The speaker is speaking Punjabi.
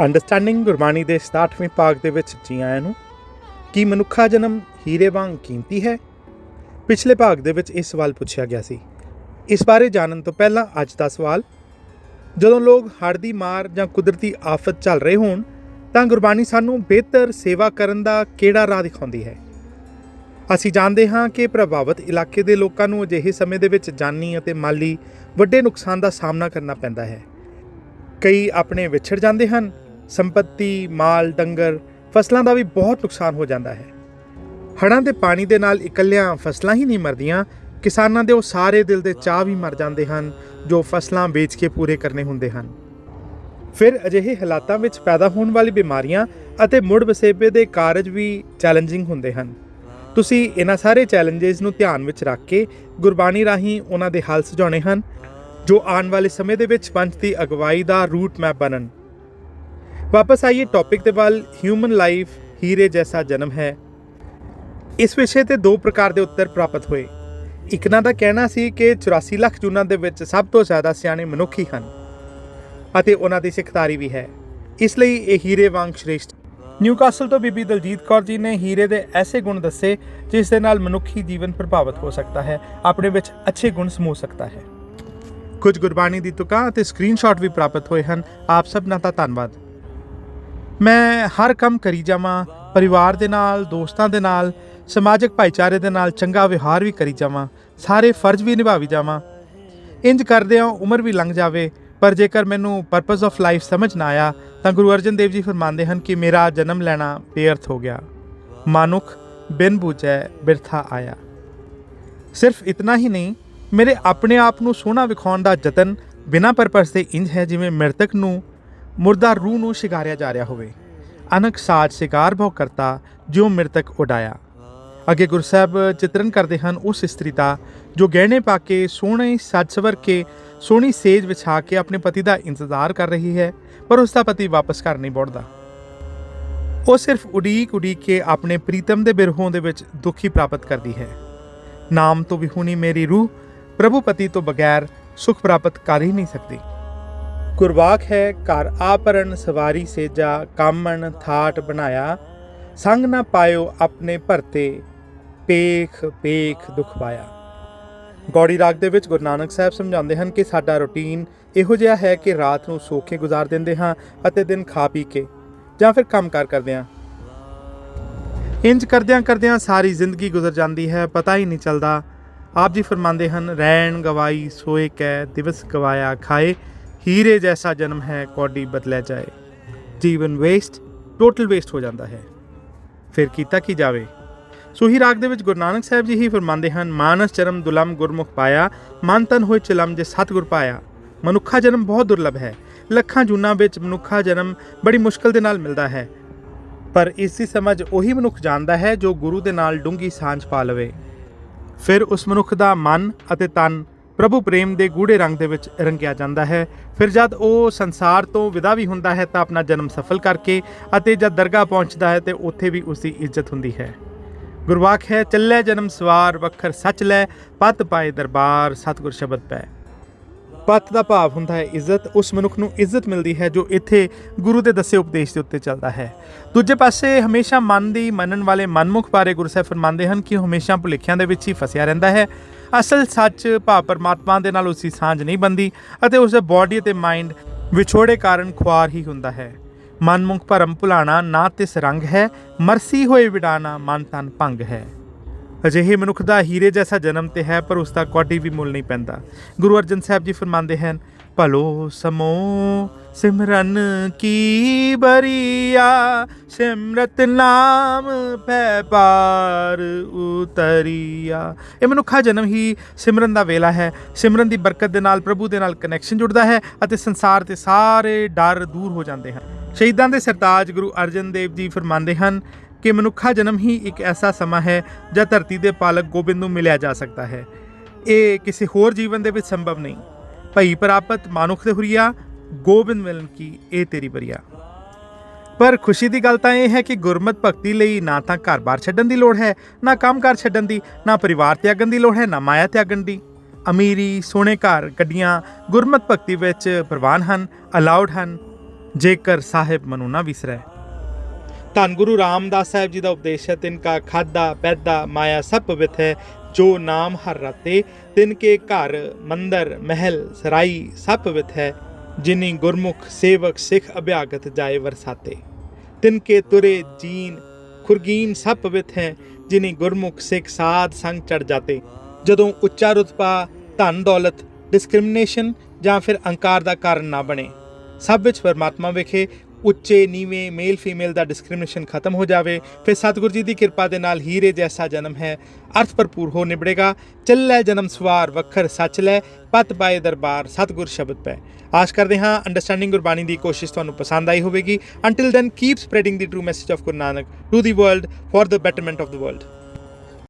ਅੰਡਰਸਟੈਂਡਿੰਗ ਗੁਰਬਾਣੀ ਦੇ 67ਵੇਂ ਭਾਗ ਦੇ ਵਿੱਚ ਜੀ ਆਇਆਂ ਨੂੰ, ਕੀ ਮਨੁੱਖਾ ਜਨਮ ਹੀਰੇ ਵਾਂਗ ਕੀਮਤੀ ਹੈ? ਪਿਛਲੇ ਭਾਗ ਦੇ ਵਿੱਚ ਇਹ ਸਵਾਲ ਪੁੱਛਿਆ ਗਿਆ ਸੀ। ਇਸ ਬਾਰੇ ਜਾਣਨ ਤੋਂ ਪਹਿਲਾਂ ਅੱਜ ਦਾ ਸਵਾਲ, ਜਦੋਂ ਲੋਕ ਹੜ੍ਹ ਦੀ ਮਾਰ ਜਾਂ ਕੁਦਰਤੀ ਆਫਤ ਚੱਲ ਰਹੇ ਹੋਣ, ਤਾਂ ਗੁਰਬਾਣੀ ਸਾਨੂੰ ਬਿਹਤਰ ਸੇਵਾ ਕਰਨ ਦਾ ਕਿਹੜਾ ਰਾਹ ਦਿਖਾਉਂਦੀ ਹੈ? ਅਸੀਂ ਜਾਣਦੇ ਹਾਂ ਕਿ ਪ੍ਰਭਾਵਿਤ ਇਲਾਕੇ ਦੇ ਲੋਕਾਂ ਨੂੰ ਅਜਿਹੇ ਸਮੇਂ ਦੇ ਵਿੱਚ ਜਾਨੀ ਅਤੇ ਮਾਲੀ ਵੱਡੇ ਨੁਕਸਾਨ ਦਾ ਸਾਹਮਣਾ ਕਰਨਾ ਪੈਂਦਾ ਹੈ। ਕਈ ਆਪਣੇ ਵਿਛੜ ਜਾਂਦੇ ਹਨ ਸੰਪਤੀ, ਮਾਲ, ਡੰਗਰ, ਫਸਲਾਂ ਦਾ ਵੀ ਬਹੁਤ ਨੁਕਸਾਨ ਹੋ ਜਾਂਦਾ ਹੈ। ਹੜ੍ਹਾਂ ਦੇ ਪਾਣੀ ਦੇ ਨਾਲ ਇਕੱਲਿਆਂ ਫਸਲਾਂ ਹੀ ਨਹੀਂ ਮਰਦੀਆਂ, ਕਿਸਾਨਾਂ ਦੇ ਉਹ ਸਾਰੇ ਦਿਲ ਦੇ ਚਾਹ ਵੀ ਮਰ ਜਾਂਦੇ ਹਨ, ਜੋ ਫਸਲਾਂ ਵੇਚ ਕੇ ਪੂਰੇ ਕਰਨੇ ਹੁੰਦੇ ਹਨ। ਫਿਰ ਅਜਿਹੇ ਹਾਲਾਤਾਂ ਵਿੱਚ ਪੈਦਾ ਹੋਣ ਵਾਲੀ ਬਿਮਾਰੀਆਂ ਅਤੇ ਮੁੜ ਵਸੇਬੇ ਦੇ ਕਾਰਜ ਵੀ ਚੈਲੰਜਿੰਗ ਹੁੰਦੇ ਹਨ। ਤੁਸੀਂ ਇਹਨਾਂ ਸਾਰੇ ਚੈਲੰਜਸ ਨੂੰ ਧਿਆਨ ਵਿੱਚ ਰੱਖ ਕੇ ਗੁਰਬਾਣੀ ਰਾਹੀਂ ਉਹਨਾਂ ਦੇ ਹੱਲ ਸੁਝਾਉਣੇ ਹਨ, ਜੋ ਆਉਣ ਵਾਲੇ ਸਮੇਂ ਦੇ ਵਿੱਚ ਪੰਥ ਦੀ ਅਗਵਾਈ ਦਾ ਰੂਟ ਮੈਪ ਬਣਨ। ਵਾਪਸ ਆਈਏ ਟੌਪਿਕ ਦੇ ਵੱਲ ਹਿਊਮਨ ਲਾਈਫ ਹੀਰੇ ਜੈਸਾ ਜਨਮ ਹੈ। ਇਸ ਵਿਸ਼ੇ ਤੇ ਦੋ ਪ੍ਰਕਾਰ ਦੇ ਉੱਤਰ ਪ੍ਰਾਪਤ ਹੋਏ। ਇਕਨਾ ਦਾ ਕਹਿਣਾ ਸੀ ਕਿ 84 ਲੱਖ ਜੂਨਾਂ ਦੇ ਵਿੱਚ ਸਭ ਤੋਂ ਜ਼ਿਆਦਾ ਸਿਆਣੇ ਮਨੁੱਖੀ ਹਨ, ਅਤੇ ਉਹਨਾਂ ਦੀ ਸਿੱਖਤਾਰੀ ਵੀ ਹੈ। ਇਸ ਲਈ ਇਹ ਹੀਰੇ ਵਾਂਗ ਸ਼੍ਰੇਸ਼ਟ। ਨਿਊਕਾਸਲ ਤੋਂ ਬੀਬੀ ਦਲਜੀਤ ਕੌਰ ਜੀ ਨੇ ਹੀਰੇ ਦੇ ਐਸੇ ਗੁਣ ਦੱਸੇ, ਜਿਸ ਦੇ ਨਾਲ ਮਨੁੱਖੀ ਜੀਵਨ ਪ੍ਰਭਾਵਿਤ ਹੋ ਸਕਦਾ ਹੈ, ਆਪਣੇ ਵਿੱਚ ਅੱਛੇ ਗੁਣ ਸਮੋ ਸਕਦਾ ਹੈ। ਕੁਝ ਗੁਰਬਾਣੀ ਦੀ ਤੁਕਾਂ ਅਤੇ ਸਕਰੀਨਸ਼ਾਟ ਵੀ ਪ੍ਰਾਪਤ ਹੋਏ ਹਨ। ਆਪ ਸਭਨਾਂ ਦਾ ਧੰਨਵਾਦ। ਮੈਂ ਹਰ ਕੰਮ ਕਰੀ ਜਾਵਾਂ, ਪਰਿਵਾਰ ਦੇ ਨਾਲ, ਦੋਸਤਾਂ ਦੇ ਨਾਲ, ਸਮਾਜਿਕ ਭਾਈਚਾਰੇ ਦੇ ਨਾਲ ਚੰਗਾ ਵਿਵਹਾਰ ਵੀ ਕਰੀ ਜਾਵਾਂ, ਸਾਰੇ ਫਰਜ਼ ਵੀ ਨਿਭਾਵੀ ਜਾਵਾਂ। ਇੰਜ ਕਰਦਿਆਂ ਉਮਰ ਵੀ ਲੰਘ ਜਾਵੇ, ਪਰ ਜੇਕਰ ਮੈਨੂੰ ਪਰਪਸ ਆਫ ਲਾਈਫ ਸਮਝ ਨਾ ਆਇਆ, ਤਾਂ ਗੁਰੂ ਅਰਜਨ ਦੇਵ ਜੀ ਫਰਮਾਉਂਦੇ ਹਨ ਕਿ ਮੇਰਾ ਜਨਮ ਲੈਣਾ ਬੇਅਰਥ ਹੋ ਗਿਆ। ਮਾਨੁਖ ਬਿਨ ਬੁਝੈ ਬਿਰਥਾ ਆਇਆ। ਸਿਰਫ ਇਤਨਾ ਹੀ ਨਹੀਂ, ਮੇਰੇ ਆਪਣੇ ਆਪ ਨੂੰ ਸੋਹਣਾ ਵਿਖਾਉਣ ਦਾ ਯਤਨ ਬਿਨਾਂ ਪਰਪਸ ਦੇ ਇੰਜ ਹੈ ਜਿਵੇਂ ਮ੍ਰਿਤਕ ਨੂੰ ਮੁਰਦਾ ਰੂਹ ਨੂੰ ਸ਼ਿਕਾਰਿਆ ਜਾ ਰਿਹਾ ਹੋਵੇ। ਅਨਕ ਸਾਜ ਸ਼ਿਕਾਰ ਭੋ ਕਰਤਾ ਜਿਉ ਮ੍ਰਿਤਕ ਉਡਾਇਆ। ਅੱਗੇ ਗੁਰੂ ਸਾਹਿਬ ਚਿਤਰਨ ਕਰਦੇ ਹਨ ਉਸ ਇਸਤਰੀ ਦਾ, ਜੋ ਗਹਿਣੇ ਪਾ ਕੇ ਸੋਹਣੇ ਸੱਜ ਸਵਰ ਕੇ, ਸੋਹਣੀ ਸੇਜ ਵਿਛਾ ਕੇ ਆਪਣੇ ਪਤੀ ਦਾ ਇੰਤਜ਼ਾਰ ਕਰ ਰਹੀ ਹੈ, ਪਰ ਉਸ ਦਾ ਪਤੀ ਵਾਪਸ ਘਰ ਨਹੀਂ ਮੁੜਦਾ ਉਹ ਸਿਰਫ ਉਡੀਕ ਉਡੀਕ ਕੇ ਆਪਣੇ ਪ੍ਰੀਤਮ ਦੇ ਬਿਰਹੋਂ ਦੇ ਵਿੱਚ ਦੁਖੀ ਪ੍ਰਾਪਤ ਕਰਦੀ ਹੈ। ਨਾਮ ਤੋਂ ਵਿਹੂਣੀ ਮੇਰੀ ਰੂਹ ਪ੍ਰਭੂ ਪਤੀ ਤੋਂ ਬਗੈਰ ਸੁਖ ਪ੍ਰਾਪਤ ਕਰ ਹੀ ਨਹੀਂ ਸਕਦੀ। ਗੁਰਵਾਕ ਹੈ ਘਰ ਆਪਰਨ ਸਵਾਰੀ ਸੇਜਾ, ਕਾਮਣ, ਥਾਟ ਬਣਾਇਆ। ਸੰਗ ਨਾ ਪਾਇਓ ਆਪਣੇ ਭਰਤੇ, ਪੇਖ ਪੇਖ ਦੁਖ ਪਾਇਆ। ਗੌੜੀ ਰਾਗ ਦੇ ਵਿੱਚ ਗੁਰੂ ਨਾਨਕ ਸਾਹਿਬ ਸਮਝਾਉਂਦੇ ਹਨ ਕਿ ਸਾਡਾ ਰੁਟੀਨ ਇਹੋ ਜਿਹਾ ਹੈ ਕਿ ਰਾਤ ਨੂੰ ਸੋ ਕੇ ਗੁਜ਼ਾਰ ਦਿੰਦੇ ਹਾਂ ਅਤੇ ਦਿਨ ਖਾ ਪੀ ਕੇ, ਜਾਂ ਫਿਰ ਕੰਮ ਕਾਰ ਕਰਦੇ ਹਾਂ। ਇੰਜ ਕਰਦਿਆਂ ਕਰਦਿਆਂ ਸਾਰੀ ਜ਼ਿੰਦਗੀ ਗੁਜ਼ਰ ਜਾਂਦੀ ਹੈ, ਪਤਾ ਹੀ ਨਹੀਂ ਚੱਲਦਾ। ਆਪ ਜੀ ਫਰਮਾਉਂਦੇ ਹਨ, ਰਹਿਣ ਗਵਾਈ ਸੋਏ ਕੈ, ਦਿਵਸ ਗਵਾਇਆ ਖਾਏ। ਹੀਰੇ ਜੈਸਾ ਜਨਮ ਹੈ, ਕੌਡੀ ਬਦਲਿਆ ਜਾਏ। ਜੀਵਨ ਵੇਸਟ ਟੋਟਲ ਵੇਸਟ ਹੋ ਜਾਂਦਾ ਹੈ। ਫਿਰ ਕੀਤਾ ਕੀ ਜਾਵੇ? ਸੋਹੀ ਰਾਗ ਦੇ ਵਿੱਚ ਗੁਰੂ ਨਾਨਕ ਸਾਹਿਬ ਜੀ ਹੀ ਫਰਮਾਉਂਦੇ ਹਨ, ਮਾਨਸ ਚਰਮ ਦੁਲਮ ਗੁਰਮੁਖ ਪਾਇਆ, ਮਨ ਤਨ ਹੋਏ ਚਲਮ ਜੇ ਸਤਿਗੁਰ ਪਾਇਆ। ਮਨੁੱਖਾ ਜਨਮ ਬਹੁਤ ਦੁਰਲਭ ਹੈ। ਲੱਖਾਂ ਜੂਨਾਂ ਵਿੱਚ ਮਨੁੱਖਾ ਜਨਮ ਬੜੀ ਮੁਸ਼ਕਲ ਦੇ ਨਾਲ ਮਿਲਦਾ ਹੈ। ਪਰ ਇਸ ਦੀ ਸਮਝ ਉਹੀ ਮਨੁੱਖ ਜਾਣਦਾ ਹੈ ਜੋ ਗੁਰੂ ਦੇ ਨਾਲ ਡੂੰਗੀ ਸਾਂਝ ਪਾ ਲਵੇ। ਫਿਰ ਉਸ ਮਨੁੱਖ ਦਾ ਮਨ ਅਤੇ ਤਨ ਪ੍ਰਭੂ ਪ੍ਰੇਮ ਦੇ ਗੂੜੇ ਰੰਗ ਦੇ ਵਿੱਚ ਰੰਗਿਆ ਜਾਂਦਾ ਹੈ। ਫਿਰ ਜਦ ਉਹ ਸੰਸਾਰ ਤੋਂ ਵਿਦਾ ਵੀ ਹੁੰਦਾ ਹੈ ਤਾਂ ਆਪਣਾ ਜਨਮ ਸਫਲ ਕਰਕੇ ਅਤੇ ਜਦ ਦਰਗਾਹ ਪਹੁੰਚਦਾ ਹੈ ਤੇ ਉੱਥੇ ਵੀ ਉਸ ਦੀ ਇੱਜ਼ਤ ਹੁੰਦੀ ਹੈ। ਗੁਰਵਾਕ ਹੈ, ਚੱਲੇ ਜਨਮ ਸਵਾਰ, ਵਖਰ ਸੱਚ ਲੈ, ਪਤ ਪਾਏ ਦਰਬਾਰ, ਸਤਿਗੁਰ ਸ਼ਬਦ ਪੈ। ਪਤ ਦਾ ਭਾਵ ਹੁੰਦਾ ਹੈ ਇੱਜ਼ਤ, ਉਸ ਮਨੁੱਖ ਨੂੰ ਇੱਜ਼ਤ ਮਿਲਦੀ ਹੈ ਜੋ ਇੱਥੇ ਗੁਰੂ ਦੇ ਦੱਸੇ ਉਪਦੇਸ਼ ਦੇ ਉੱਤੇ ਚੱਲਦਾ ਹੈ। ਦੂਜੇ ਪਾਸੇ ਹਮੇਸ਼ਾ ਮਨ ਦੀ ਮੰਨਣ ਵਾਲੇ ਮਨਮੁਖ ਬਾਰੇ ਗੁਰੂ ਸਾਹਿਬ ਫਰਮਾਉਂਦੇ ਹਨ ਕਿ ਹਮੇਸ਼ਾ ਭੁਲੇਖਿਆਂ ਦੇ ਵਿੱਚ ਹੀ ਫਸਿਆ ਰਹਿੰਦਾ ਹੈ। ਅਸਲ ਸੱਚ ਭਾਵ ਪਰਮਾਤਮਾ ਦੇ ਨਾਲ ਉਸਦੀ ਸਾਂਝ ਨਹੀਂ ਬੰਦੀ ਅਤੇ ਉਸ ਦੇ ਬਾਡੀ ਅਤੇ ਮਾਈਂਡ ਵਿਛੋੜੇ ਕਾਰਨ ਖੁਆਰ ਹੀ ਹੁੰਦਾ ਹੈ। ਮਨਮੁਖ ਭਰਮ ਭੁਲਾਣਾ ਨਾ ਤਿਸ ਰੰਗ ਹੈ, ਮਰਸੀ ਹੋਏ ਵਿਡਾਣਾ ਮਨ ਤਨ ਭੰਗ ਹੈ। ਅਜਿਹੇ ਮਨੁੱਖ ਦਾ ਹੀਰੇ ਜੈਸਾ ਜਨਮ ਤੇ ਹੈ, ਪਰ ਉਸ ਦਾ ਕੋਟੀ ਵੀ ਮੁੱਲ ਨਹੀਂ ਪੈਂਦਾ। ਗੁਰੂ ਅਰਜਨ ਸਾਹਿਬ ਜੀ ਫਰਮਾਉਂਦੇ ਹਨ, ਭਲੋ ਸਮੋ ਸਿਮਰਨ ਕੀ ਬਰੀਆ, ਸਿਮਰਤ ਨਾਮ ਪੈ ਪਾਰ ਉਤਰੀਆ। ਇਹ ਮਨੁੱਖਾ ਜਨਮ ਹੀ ਸਿਮਰਨ ਦਾ ਵੇਲਾ ਹੈ। ਸਿਮਰਨ ਦੀ ਬਰਕਤ ਦੇ ਨਾਲ, ਪ੍ਰਭੂ ਦੇ ਨਾਲ ਕਨੈਕਸ਼ਨ ਜੁੜਦਾ ਹੈ ਅਤੇ ਸੰਸਾਰ 'ਤੇ ਸਾਰੇ ਡਰ ਦੂਰ ਹੋ ਜਾਂਦੇ ਹਨ। ਸ਼ਹੀਦਾਂ ਦੇ ਸਰਤਾਜ ਗੁਰੂ ਅਰਜਨ ਦੇਵ ਜੀ ਫਰਮਾਉਂਦੇ ਹਨ ਕਿ ਮਨੁੱਖਾ ਜਨਮ ਹੀ ਇੱਕ ਐਸਾ ਸਮਾਂ ਹੈ ਜਦ ਧਰਤੀ ਦੇ ਪਾਲਕ ਗੋਬਿੰਦ ਨੂੰ ਮਿਲਿਆ ਜਾ ਸਕਦਾ ਹੈ। ਇਹ ਕਿਸੇ ਹੋਰ ਜੀਵਨ ਦੇ ਵਿੱਚ ਸੰਭਵ ਨਹੀਂ। ਭਈ ਪ੍ਰਾਪਤ ਮਾਨੁਖ ਦੇ ਹੁਰੀਆ ਗੋਬਿੰਦ ਮਿਲਨ ਕੀ, ਇਹ ਤੇਰੀ ਬਰੀਆ ਪਰ ਖੁਸ਼ੀ ਦੀ ਗੱਲ ਤਾਂ ਇਹ ਹੈ ਕਿ ਗੁਰਮਤ ਭਗਤੀ ਲਈ ਨਾ ਤਾਂ ਘਰ-ਬਾਰ ਛੱਡਣ ਦੀ ਲੋੜ ਹੈ, ਨਾ ਕੰਮ-ਕਾਰ ਛੱਡਣ ਦੀ, ਨਾ ਪਰਿਵਾਰ ਤਿਆਗਣ ਦੀ ਲੋੜ ਹੈ, ਨਾ ਮਾਇਆ ਤਿਆਗਣ ਦੀ। ਅਮੀਰੀ, ਸੋਹਣੇ ਘਰ, ਗੱਡੀਆਂ, ਗੁਰਮਤ ਭਗਤੀ ਵਿੱਚ ਪ੍ਰਵਾਨ ਹਨ ਅਲਾਉਡ ਹਨ, ਜੇਕਰ ਸਾਹਿਬ ਮਨੁ ਨਾ ਵਿਸਰੈ। ਧੰਨ ਗੁਰੂ ਰਾਮਦਾਸ ਸਾਹਿਬ ਜੀ ਦਾ ਉਪਦੇਸ਼ ਹੈ, ਤਿਨ ਕਾ ਖਾਦਾ ਪੈਦਾ, ਮਾਇਆ ਸਭ ਪਵਿੱਤ ਹੈ, ਜੋ ਨਾਮ ਹਰ ਰਤੇ ਤਿਨ ਕੇ ਘਰ, ਮੰਦਰ, ਮਹਿਲ, ਸਰਾਈ ਸਭ ਪਵਿੱਤ ਹੈ। ਜਿਨੀ ਗੁਰਮੁਖ ਸੇਵਕ ਸਿੱਖ ਅਭਿਆਗਤ ਜਾਏ ਵਰਸਾਤੇ। ਤਿਨ ਕੇ ਤੁਰੇ ਜੀਨ ਖੁਰਗੀਨ ਸਭ ਪਵਿੱਤ ਹੈ ਜਿਨੀ ਗੁਰਮੁਖ ਸਿੱਖ ਸਾਧ ਸੰਗ ਚੜ ਜਾਤੇ। ਜਦੋਂ ਉੱਚਾ ਰੁਤਬਾ, ਧਨ ਦੌਲਤ ਡਿਸਕ੍ਰਿਮੀਨੇਸ਼ਨ ਜਾਂ ਫਿਰ ਅੰਕਾਰ ਦਾ ਕਾਰਨ ਨਾ ਬਣੇ। ਸਭ ਵਿੱਚ ਪਰਮਾਤਮਾ ਵਿਖੇ ਉੱਚੇ, ਨੀਵੇਂ ਮੇਲ ਫੀਮੇਲ ਦਾ ਡਿਸਕ੍ਰਿਮੀਨੇਸ਼ਨ ਖਤਮ ਹੋ ਜਾਵੇ, ਫਿਰ ਸਤਿਗੁਰੂ ਜੀ ਦੀ ਕਿਰਪਾ ਦੇ ਨਾਲ ਹੀਰੇ ਜੈਸਾ ਜਨਮ ਹੈ, ਅਰਥ ਭਰਪੂਰ ਹੋ ਨਿਬੜੇਗਾ, ਚੱਲੈ ਜਨਮ ਸਵਾਰ ਵਖਰ ਸੱਚ ਲੈ, ਪਤ ਪਾਏ ਦਰਬਾਰ ਸਤਿਗੁਰ ਸ਼ਬਦ ਪੈ। ਆਸ ਕਰਦੇ ਹਾਂ ਅੰਡਰਸਟੈਂਡਿੰਗ ਗੁਰਬਾਣੀ ਦੀ ਕੋਸ਼ਿਸ਼ ਤੁਹਾਨੂੰ ਪਸੰਦ ਆਈ ਹੋਵੇਗੀ। Until then keep spreading the true message of Guru Nanak to the world for the betterment of the world